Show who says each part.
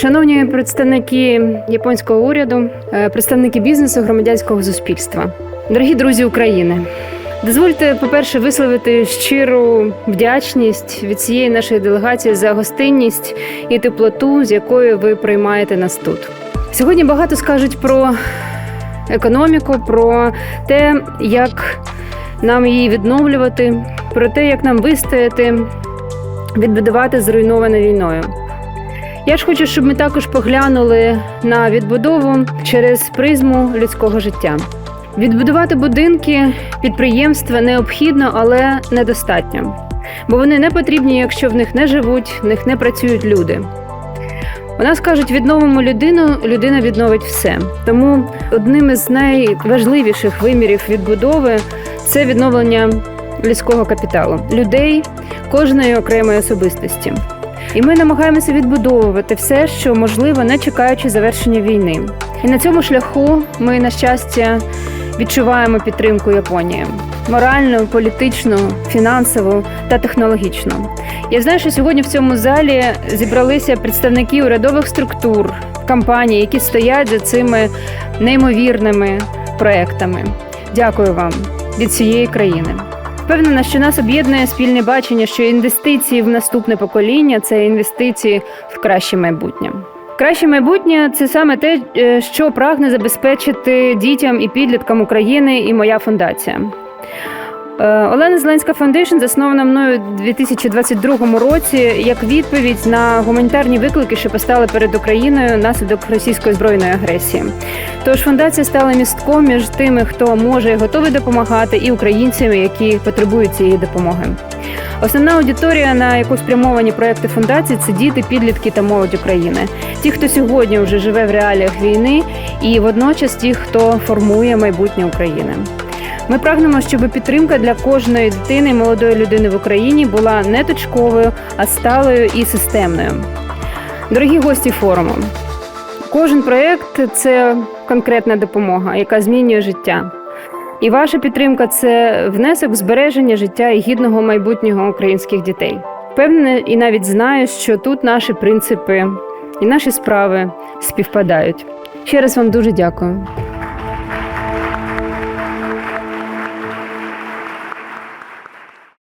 Speaker 1: Шановні представники японського уряду, е, представники бізнесу, громадянського суспільства, дорогі друзі України. Дозвольте, по-перше, висловити щиру вдячність від цієї нашої делегації за гостинність і теплоту, з якою ви приймаєте нас тут. Сьогодні багато скажуть про економіку, про те, як нам її відновлювати, про те, як нам вистояти, відбудувати зруйноване війною. Я ж хочу, щоб ми також поглянули на відбудову через призму людського життя. Відбудувати будинки, підприємства необхідно, але недостатньо. Бо вони не потрібні, якщо в них не живуть, в них не працюють люди. У нас кажуть, відновимо людину, людина відновить все. Тому одним із найважливіших вимірів відбудови це відновлення людського капіталу, людей, кожної окремої особистості. І ми намагаємося відбудовувати все, що можливо, не чекаючи завершення війни. І на цьому шляху ми, на щастя, відчуваємо підтримку Японії моральну, політичну, фінансову та технологічну. Я знаю, що сьогодні в цьому залі зібралися представники урядових структур, компаній, які стоять за цими неймовірними проектами. Дякую вам від цієї країни. Впевнена, що нас об'єднує спільне бачення, що інвестиції в наступне покоління це інвестиції в краще майбутнє. Краще майбутнє це саме те, е, що прагне забезпечити дітям і підліткам України і моя фундація. Е, Олена Зеленська Фондейшн заснована мною у 2022 році як відповідь на гуманітарні виклики, що постали перед Україною внаслідок російської збройної агресії. Тож фундація стала містком між тими, хто може і готовий допомагати, і українцями, які потребують цієї допомоги. Основна аудиторія, на яку спрямовані проекти фундації, це діти, підлітки та молодь України. Ті, хто сьогодні вже живе в реаліях війни, і водночас ті, хто формує майбутнє України. Ми прагнемо, щоб підтримка для кожної дитини і молодої людини в Україні була не точковою, а сталою і системною. Дорогі гості форуму, кожен проєкт – це конкретна допомога, яка змінює життя. І ваша підтримка це внесок в збереження життя і гідного майбутнього українських дітей. Впевнена і навіть знаю, що тут наші принципи і наші справи співпадають. Ще раз вам дуже дякую.